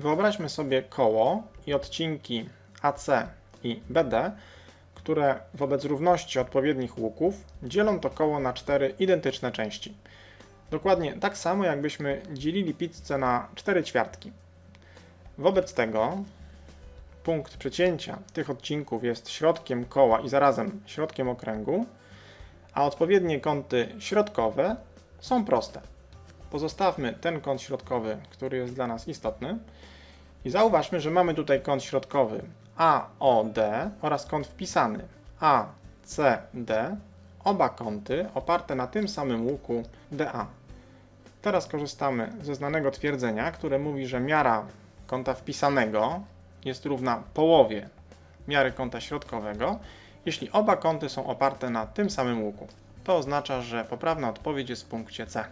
Wyobraźmy sobie koło i odcinki AC i BD, które wobec równości odpowiednich łuków dzielą to koło na cztery identyczne części. Dokładnie tak samo, jakbyśmy dzielili pizzę na cztery ćwiartki. Wobec tego punkt przecięcia tych odcinków jest środkiem koła i zarazem środkiem okręgu, a odpowiednie kąty środkowe są proste. Pozostawmy ten kąt środkowy, który jest dla nas istotny i zauważmy, że mamy tutaj kąt środkowy AOD oraz kąt wpisany ACD, oba kąty oparte na tym samym łuku DA. Teraz korzystamy ze znanego twierdzenia, które mówi, że miara kąta wpisanego jest równa połowie miary kąta środkowego, jeśli oba kąty są oparte na tym samym łuku. To oznacza, że poprawna odpowiedź jest w punkcie C.